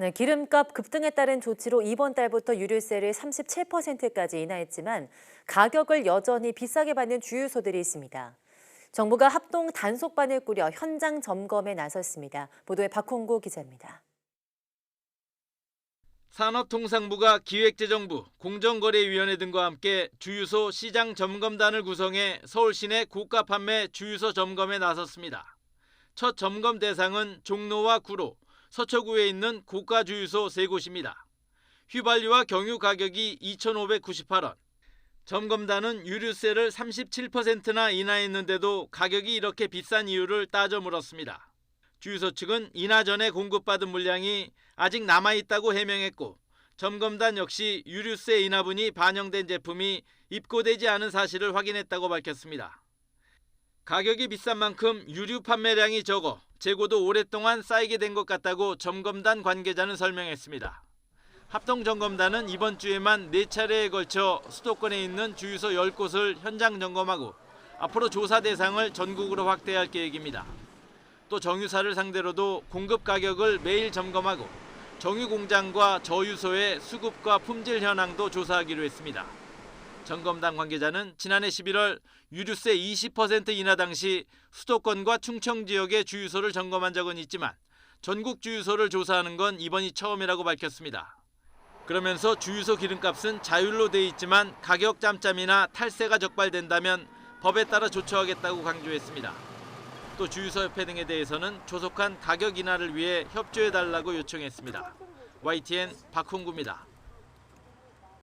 네, 기름값 급등에 따른 조치로 이번 달부터 유류세를 37%까지 인하했지만 가격을 여전히 비싸게 받는 주유소들이 있습니다. 정부가 합동 단속반을 꾸려 현장 점검에 나섰습니다. 보도에 박홍구 기자입니다. 산업통상부가 기획재정부, 공정거래위원회 등과 함께 주유소 시장 점검단을 구성해 서울 시내 고가 판매 주유소 점검에 나섰습니다. 첫 점검 대상은 종로와 구로, 서초구에 있는 고가 주유소 세 곳입니다. 휘발유와 경유 가격이 2,598원. 점검단은 유류세를 37%나 인하했는데도 가격이 이렇게 비싼 이유를 따져 물었습니다. 주유소 측은 인하 전에 공급받은 물량이 아직 남아 있다고 해명했고 점검단 역시 유류세 인하분이 반영된 제품이 입고되지 않은 사실을 확인했다고 밝혔습니다. 가격이 비싼 만큼 유류 판매량이 적어 재고도 오랫동안 쌓이게 된 것 같다고 점검단 관계자는 설명했습니다. 합동점검단은 이번 주에만 4차례에 걸쳐 수도권에 있는 주유소 10곳을 현장 점검하고 앞으로 조사 대상을 전국으로 확대할 계획입니다. 또 정유사를 상대로도 공급 가격을 매일 점검하고 정유 공장과 저유소의 수급과 품질 현황도 조사하기로 했습니다. 점검단 관계자는 지난해 11월 유류세 20% 인하 당시 수도권과 충청 지역의 주유소를 점검한 적은 있지만 전국 주유소를 조사하는 건 이번이 처음이라고 밝혔습니다. 그러면서 주유소 기름값은 자율로 돼 있지만 가격 짬짬이나 탈세가 적발된다면 법에 따라 조처하겠다고 강조했습니다. 또 주유소 협회 등에 대해서는 조속한 가격 인하를 위해 협조해 달라고 요청했습니다. YTN 박홍구입니다.